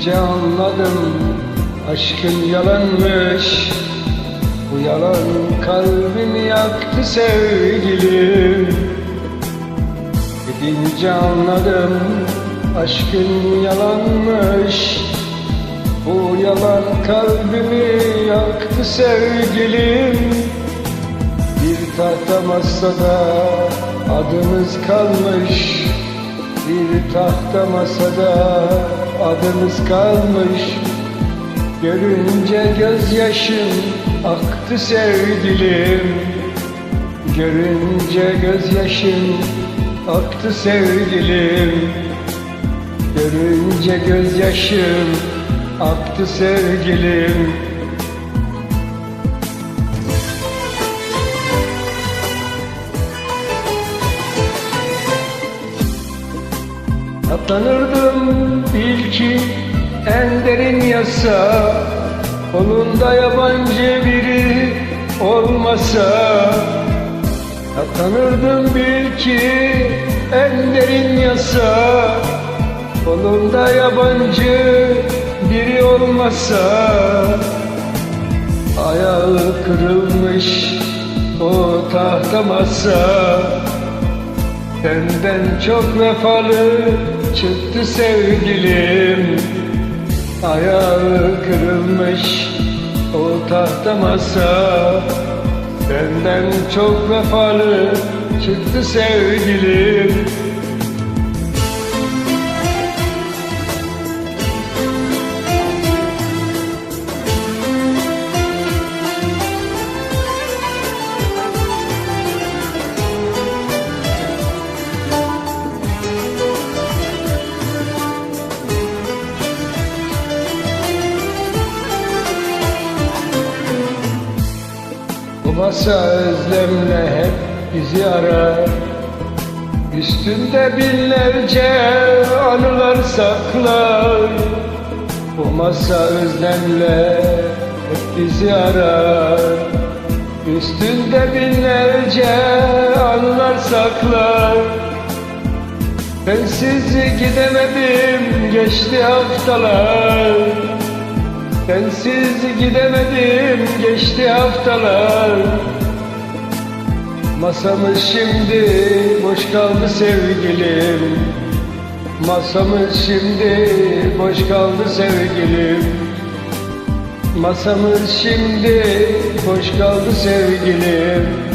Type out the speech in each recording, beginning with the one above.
Gidince anladım aşkın yalanmış. Bu yalan kalbimi yaktı sevgilim. Gidince anladım aşkın yalanmış. Bu yalan kalbimi yaktı sevgilim. Bir tahta masada adımız kalmış. Bir tahta masada adımız kalmış. Görünce gözyaşım aktı sevgilim. Görünce gözyaşım aktı sevgilim. Görünce gözyaşım aktı sevgilim. Atlanırdım bil ki en derin yasa Kolunda yabancı biri olmasa. Atlanırdım bil ki en derin yasa Kolunda yabancı biri olmasa. Ayağı kırılmış o tahta masa Senden çok vefalı çıktı sevgilim. Ayağı kırılmış o tahta masa. Senden çok vefalı çıktı sevgilim masa özlemle hep bizi arar. Üstünde binlerce anılar saklar. Bu masa özlemle hep bizi arar. Üstünde binlerce anılar saklar. Sensiz gidemedim geçti haftalar Sensiz gidemedim geçti haftalar. Masamız şimdi boş kaldı sevgilim. Masamız şimdi boş kaldı sevgilim. Masamız şimdi boş kaldı sevgilim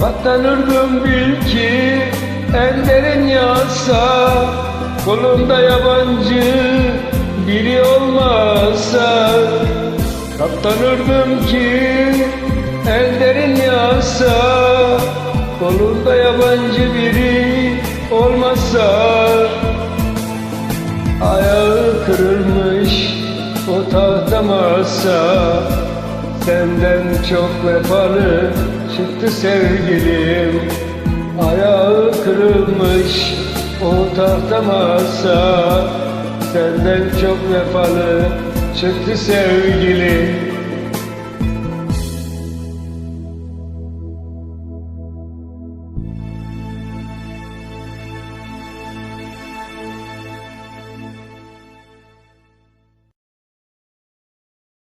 Katlanırdım bil ki en derin yasa Kolunda yabancı biri olmazsa Katlanırdım ki en derin yasa Kolunda yabancı biri olmazsa Ayağı kırılmış o tahta masa Senden çok vefalı çıktı sevgilim Ayağı kırılmış o tahta masa. Senden çok vefalı çıktı sevgilim